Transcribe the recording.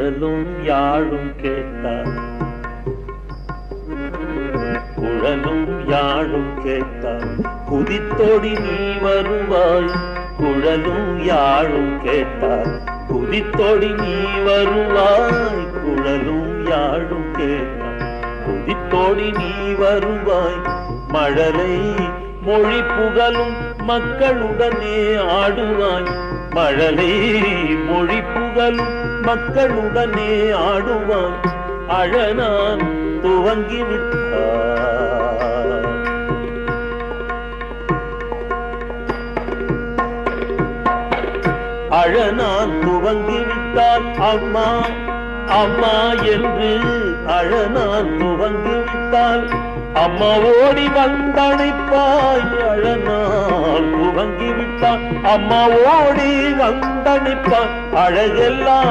குழலும் யாழும் கேட்டார். குழலும் யாழும் கேட்டார். குதித்தோடி நீ வருவாய். குழலும் யாழும் கேட்டார். குதித்தோடி நீ வருவாய். குழலும் யாழும் கேட்டார். குதித்தோடி நீ வருவாய். மழலை மொழி புகழும் மக்களுடனே ஆடுவாய். மழலை மொழி புகழும் மக்களுடனே ஆடுவான். அழனான் துவங்கி விட்டார் அழனான் துவங்கி விட்டால் அம்மா. அம்மா என்று அழனான் துவங்கி விட்டால் அம்மா ஓடி வந்தணைப்பாய் அழனான். உறங்கிவிட்டான். அம்மா ஓடி வந்தணைப்பாய் அழகெல்லாம்